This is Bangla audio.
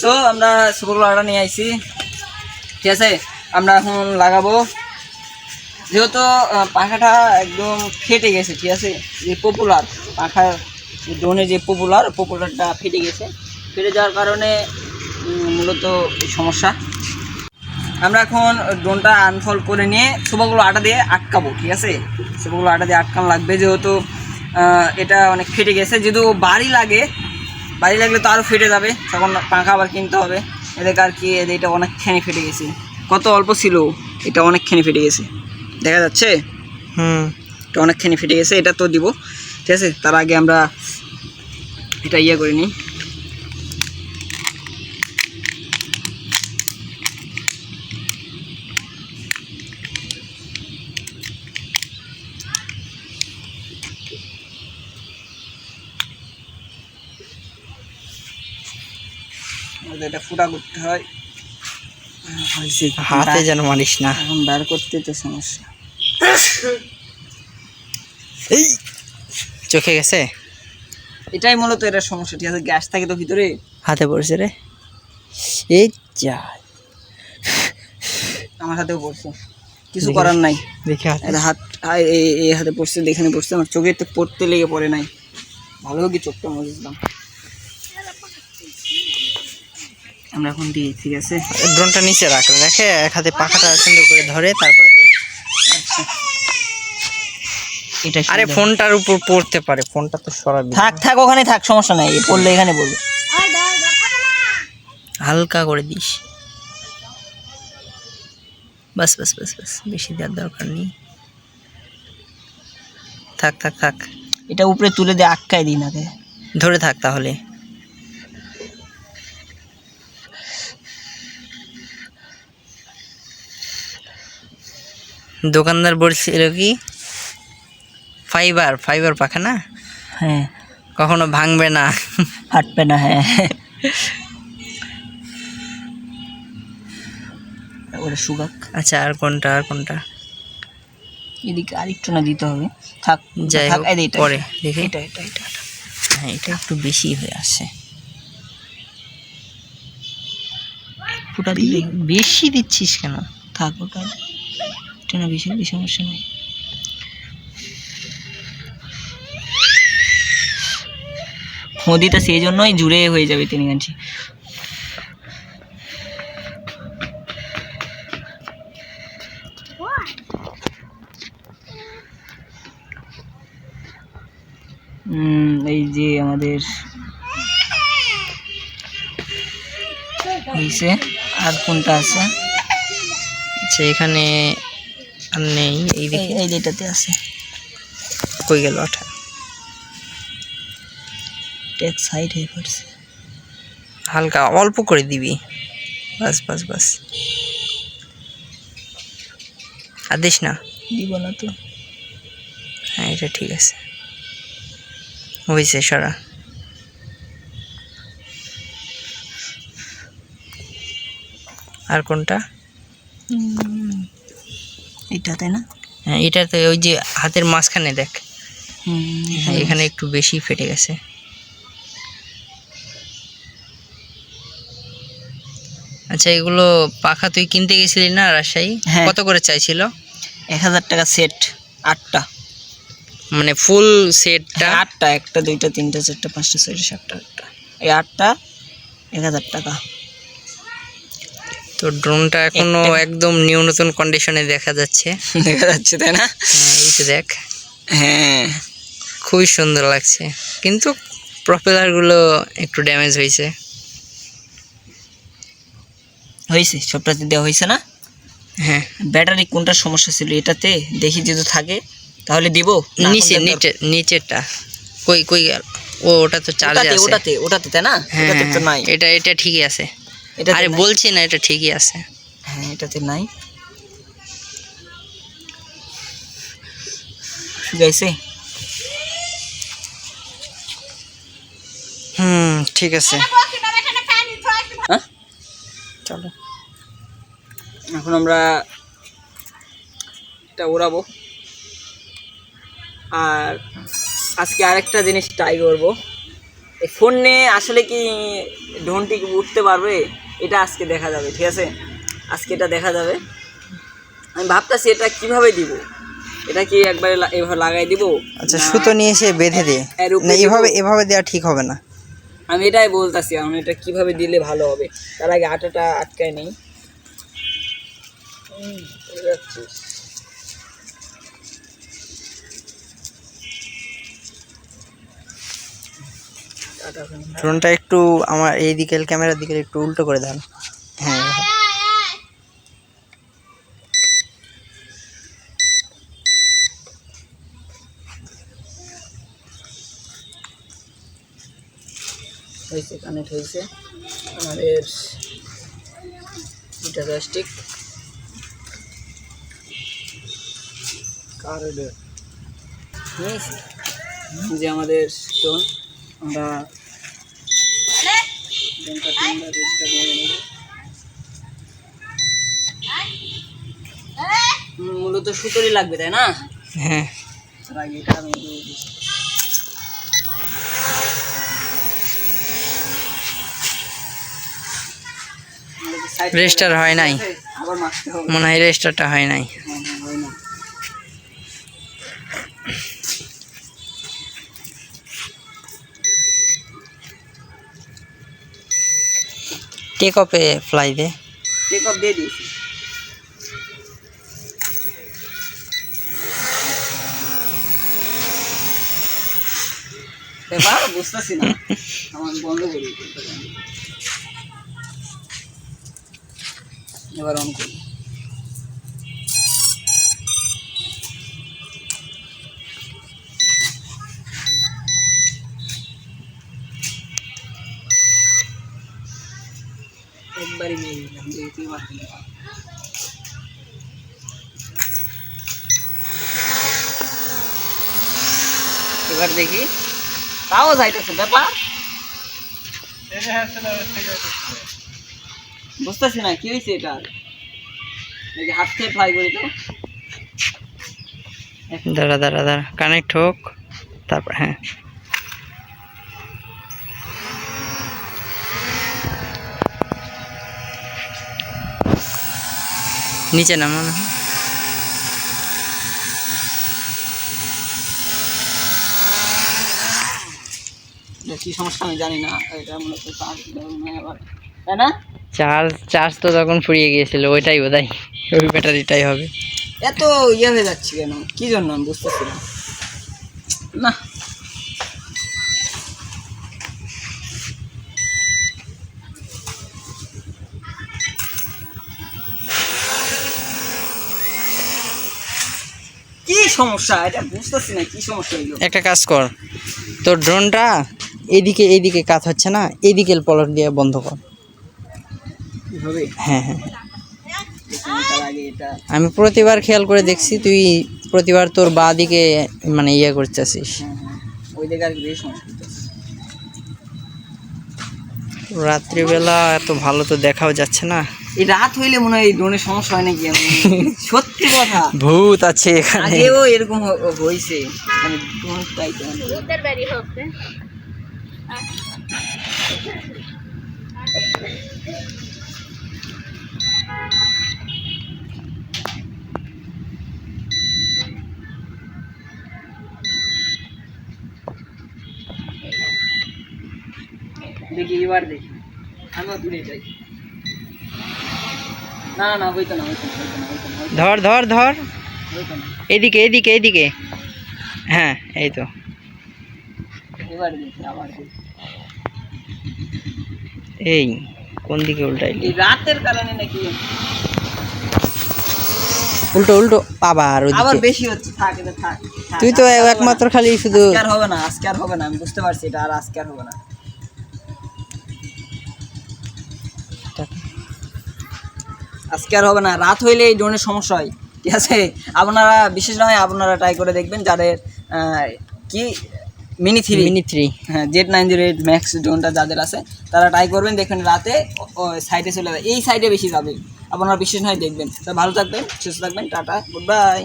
সো আমরা সুপারগুলো আটা নিয়ে আইছি। ঠিক আছে? আমরা এখন লাগাবো। যেহেতু পাখাটা একদম ফেটে গেছে, ঠিক আছে? যে পপুলার পাখা ড্রোনে যে পপুলার পপুলারটা ফেটে গেছে। ফেটে যাওয়ার কারণে মূলত সমস্যা। আমরা এখন ড্রোনটা আনফল করে নিয়ে সুপাগুলো আটা দিয়ে আটকাবো, ঠিক আছে? সুপাগুলো আটা দিয়ে আটকানো লাগবে, যেহেতু এটা অনেক ফেটে গেছে। যেহেতু বাড়ি লাগে বাড়ি লাগলে তো আরও ফেটে যাবে তখন পাখা আবার কিনতে হবে। এদের আর কি এদের এটা অনেকখানি ফেটে গেছে। কত অল্প ছিল এটা অনেকখানি ফেটে গেছে। দেখা যাচ্ছে? হুম। এটা অনেকখানি ফেটে গেছে এটা তো দিব। ঠিক আছে তার আগে আমরা এটা ইয়ে করে নিই। আমাদের এটা ফুটা করতে হয়। হয়েছে হাতে যেন মারিস না। এখন বার করতে তো সমস্যা। এই চোখে গেছে? এটাই মূলত এটা সমস্যা। ঠিক আছে গ্যাস থাকে তো ভিতরে। হাতে পড়ছে রে। এই যা। আমার হাতেও পড়ছে। কিছু করার নাই। দেখে হাত। এই হাতে পড়ছে এখানে পড়ছে। আমার চোখে তো পড়তে লেগে পড়ে নাই। ভালো কি চোখটা মজলাম আমরা এখন দিই ঠিক আছে? ড্রোনটা নিচে রাখ রেখে এক হাতে পাখাটা সুন্দর করে ধরে তারপরে দে এটা আরে ফোনটার উপর পড়তে পারে ফোনটা তো সরাবি। থাক থাক ওখানে থাক সমস্যা নাই পড়লে এখানে পড়বে হালকা করে দিস। বাস বাস বাস বাস বেশি দেওয়ার দরকার নেই। থাক থাক থাক। এটা উপরে তুলে দিয়ে আটকায় দিই না কে ধরে থাক তাহলে। দোকানদার বলছিল কি ফাইবার ফাইবার পাখা না? হ্যাঁ। কখনো ভাঙবে না। ফাটবে না হ্যাঁ। ওটা সুগাক আচ্ছা আর কোনটা আর কোনটা? এদিকে আরেকটু না দিতে হবে। থাক যাই থাক হোক, এটা, পরে দেখি। এটা এটা এটা এটা। হ্যাঁ এটা একটু বেশি হয়ে আসে। ফুটা দিলে বেশি দিচ্ছিস কেন? থাক ওটা এটা না বেশি বেশি সমস্যা নেই। নদীটা সেই জন্যই জুড়ে হয়ে যাবে তিনি উম, এই যে আমাদের হয়েছে আর কোনটা আছে? আচ্ছা এখানে আর নেই এই দেখি। এই যেটাতে আছে। কই গেল ওটা টেক সাইড হয়ে পড়ছে। হালকা অল্প করে দিবি। বাস বাস বাস। আর দিস না? দিব না তো। হ্যাঁ এটা ঠিক আছে। হয়েছে সরা। আর কোনটা? উম, এইটাতে না? হ্যাঁ এটাতে ওই যে হাতের মাঝখানে দেখ। হ্যাঁ, এখানে একটু বেশি ফেটে গেছে। আচ্ছা এগুলো পাখা তুই কিনতে গেছিলি না রাজশাহী? হ্যাঁ। কত করে চাইছিল? এক হাজার টাকা সেট আটটা। মানে ফুল সেটটা? হ্যাঁ, আটটা একটা দুইটা তিনটা চারটা পাঁচটা ছয়টা সাতটা আটটা। এই আটটা এক হাজার টাকা। তো ড্রোনটা এখনও একদম নিউ নতুন কন্ডিশনে দেখা যাচ্ছে। দেখা যাচ্ছে তাই না? হ্যাঁ, এই তো দেখ। হ্যাঁ। খুবই সুন্দর লাগছে। কিন্তু প্রপেলারগুলো একটু ড্যামেজ হয়েছে। হয়েছে সবটাতে দেওয়া হয়েছে না? হ্যাঁ। ব্যাটারি কোনটা সমস্যা ছিল এটাতে? দেখি যদি থাকে তাহলে দিব। নিচে নিচে নিচেরটা। কই কই গেল? ও ওটা তো চার্জে আছে। ওটাতে ওটাতে তাই না? হ্যাঁ তো হ্যাঁ, নাই। এটা এটা ঠিকই আছে। এটাতে আরে বলছি না এটা ঠিকই আছে। হ্যাঁ এটাতে নাই। শুকাইছে হুম ঠিক আছে। হ্যাঁ? চলো। এখন আমরা এটা উড়াবো আর আজকে আরেকটা জিনিস ট্রাই করব। ফোন নিয়ে আসলে কি কি উঠতে পারবে? এটা আজকে দেখা যাবে ঠিক আছে? আজকে এটা দেখা যাবে। আমি ভাবতেছি এটা কীভাবে দিব? এটা কি একবারে এভাবে লাগাই দিব? আচ্ছা সুতো নিয়ে এসে বেঁধে দে। এর উপরে না এভাবে এভাবে দেওয়া ঠিক হবে না। আমি এটাই বলতাছি আমি এটা কীভাবে দিলে ভালো হবে? তার আগে আটাটা আটকায় নেই। ড্রোনটা একটু আমার এই দিকে ক্যামেরার দিকে একটু উল্টো করে দেন। হ্যাঁ। হয়েছে কানেক্ট হয়েছে। আমাদের নিয়েছি যে আমাদের স্টোন আমরা রেজিস্টার মূলত সুতোরই লাগবে তাই না? হ্যাঁ। এটা আমি করে- হয় নাই। আবার মাখতে হবে। মনে হয় রেজিস্টারটা হয় নাই। টেক অফে ফ্লাই দে টেক অফ দিয়ে দিয়েছি। এবার বুঝতেছি না। আমার বন্ধ করি এবার অন করি। একবারই নিয়ে নিলাম যেহেতু এবার দিলে হবে। এবার দেখি তাও যাইতেছে ব্যাপার বুঝতেছি না কি হয়েছে এটা দেখি হাত থেকে ফ্লাই করি তো দাঁড়া দাঁড়া দাঁড়া কানেক্ট হোক তারপর হ্যাঁ নিচে নামা না। কি সমস্যা আমি জানি না। এটা মূলত তাই না? চার্জ চার্জ তো তখন ফুরিয়ে গিয়েছিল ওইটাই ওই ব্যাটারিটাই হবে। এত ইয়ে হয়ে যাচ্ছে কেন? কি জন্য? আমি বুঝতেছি না সমস্যা? এটা বুঝতেছি না কি সমস্যা এগুলো? একটা কাজ কর তোর ড্রোনটা এদিকে এইদিকে কাজ হচ্ছে না এদিকে পলট দিয়ে বন্ধ কর। হ্যাঁ হ্যাঁ। আমি প্রতিবার খেয়াল করে দেখছি তুই প্রতিবার তোর বা দিকে মানে ইয়ে করতেছিস। হ্যাঁ হ্যাঁ। রাত্রিবেলা এত ভালো তো দেখাও যাচ্ছে না। এই রাত হইলে মনে হয় এই ড্রোনের সমস্যা হয় নাকি আমি? সত্যি কথা। ভূত আছে এখানে। আগেও এরকম হয়েছে মানে ড্রোন টাইপ দেখি এবার দেখি। আমিও দূরে যাই। না না না না না ধর ধর ধর। না। এদিকে এদিকে এদিকে। হ্যাঁ এই তো। এবার দেখি আবার দেখি। এই কোন দিকে উল্টাইলি? এই রাতের কারণে নাকি? উল্টো উল্টো। আবার আবার বেশি হচ্ছে। থাক এটা থাক তুই তো একমাত্র খালি শুধু আর হবে না আজকে আর হবে না আমি বুঝতে পারছি এটা আর আজকে আর হবে না। আজকে আর হবে না। রাত হইলে এই ড্রোনের সমস্যা হয়। ঠিক আছে? আপনারা বিশেষ নয় আপনারা ট্রাই করে দেখবেন যাদের কি? মিনি থ্রি মিনি থ্রি হ্যাঁ Z nine zero eight max ড্রোনটা যাদের আছে তারা ট্রাই করবেন দেখবেন রাতে সাইডে চলে যাবে। এই সাইডে বেশি যাবে। আপনারা বিশেষ নয় দেখবেন। তা ভালো থাকবেন সুস্থ থাকবেন টাটা গুড বাই